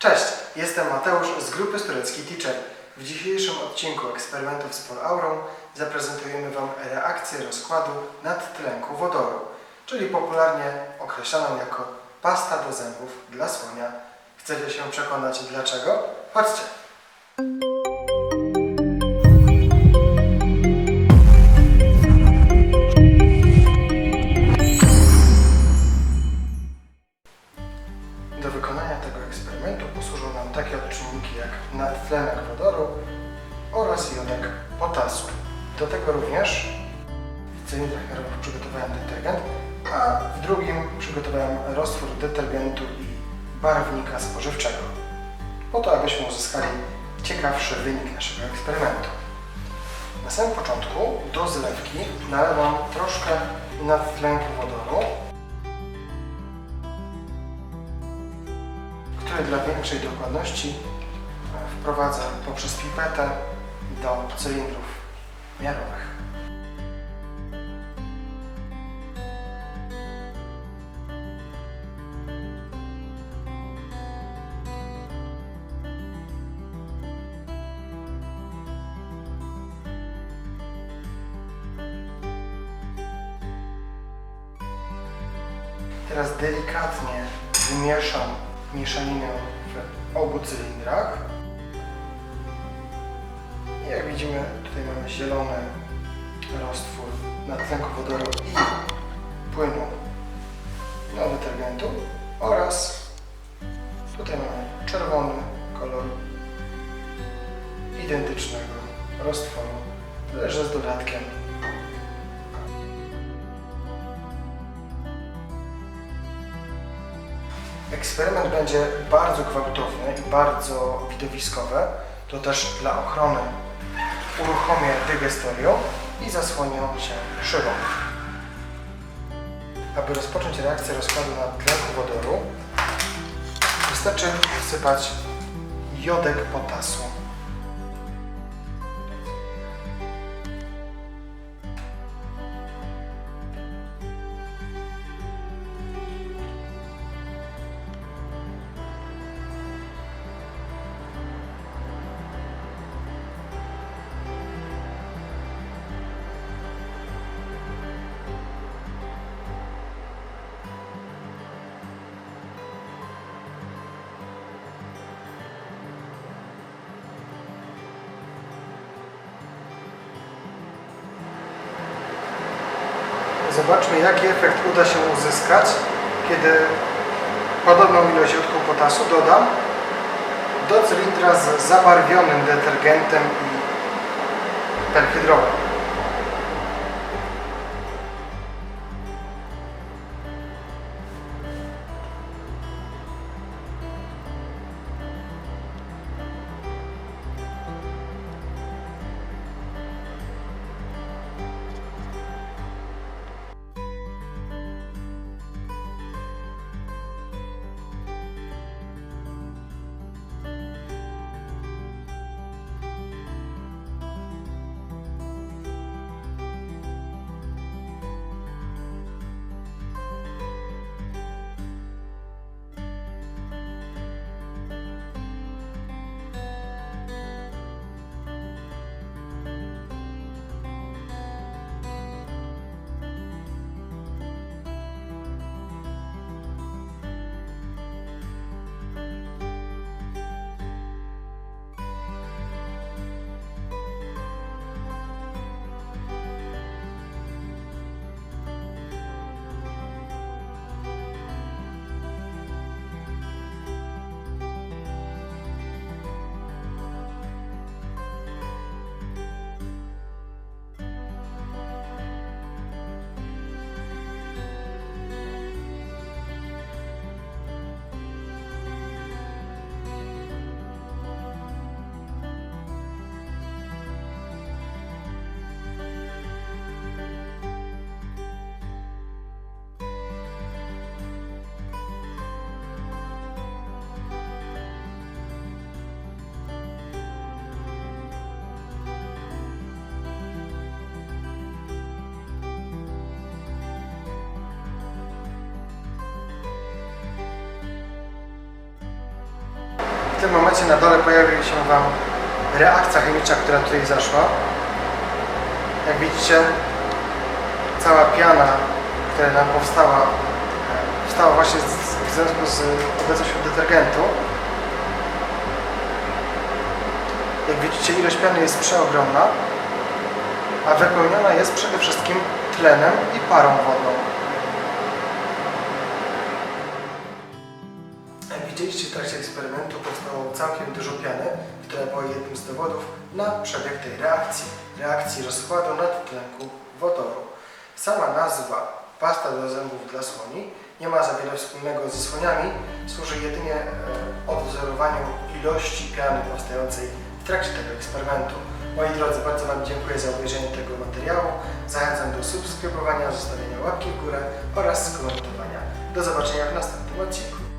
Cześć, jestem Mateusz z grupy Sturecki Teacher. W dzisiejszym odcinku eksperymentów z Polaurą zaprezentujemy Wam reakcję rozkładu nadtlenku wodoru, czyli popularnie określaną jako pasta do zębów dla słonia. Chcecie się przekonać dlaczego? Chodźcie! Jodek potasu. Do tego również w cylindrach przygotowałem detergent, a w drugim przygotowałem roztwór detergentu i barwnika spożywczego, po to abyśmy uzyskali ciekawszy wynik naszego eksperymentu. Na samym początku do zlewki nalewam troszkę nadtlenku wodoru który dla większej dokładności wprowadza poprzez pipetę do cylindrów miarowych. Teraz delikatnie wymieszam mieszaninę w obu cylindrach. Widzimy, tutaj mamy zielony roztwór nadtlenku wodoru i płynu do detergentu oraz tutaj mamy czerwony kolor identycznego roztworu, tyle że z dodatkiem Eksperyment będzie bardzo gwałtowny i bardzo widowiskowy. To też dla ochrony uruchomię dygestorium i zasłonię się szybą. Aby rozpocząć reakcję rozkładu nadtlenku wodoru, wystarczy wsypać jodek potasu. Zobaczmy, jaki efekt uda się uzyskać, kiedy podobną ilość jodku potasu dodam do cylindra z zabarwionym detergentem i perhydrolem. W tym momencie na dole pojawi się Wam reakcja chemiczna, która tutaj zaszła. Jak widzicie, cała piana, która nam powstała, e, powstała właśnie w związku z obecnością detergentu. Jak widzicie, ilość piany jest przeogromna, a wypełniona jest przede wszystkim tlenem i parą wodną. Widzieliście w trakcie eksperymentu powstało całkiem dużo piany, która była jednym z dowodów na przebieg tej reakcji, reakcji rozkładu nadtlenku wodoru. Sama nazwa pasta do zębów dla słoni nie ma za wiele wspólnego ze słoniami, służy jedynie e, odwzorowaniu ilości piany powstającej w trakcie tego eksperymentu. Moi drodzy, bardzo Wam dziękuję za obejrzenie tego materiału. Zachęcam do subskrybowania, zostawienia łapki w górę oraz skomentowania. Do zobaczenia w następnym odcinku.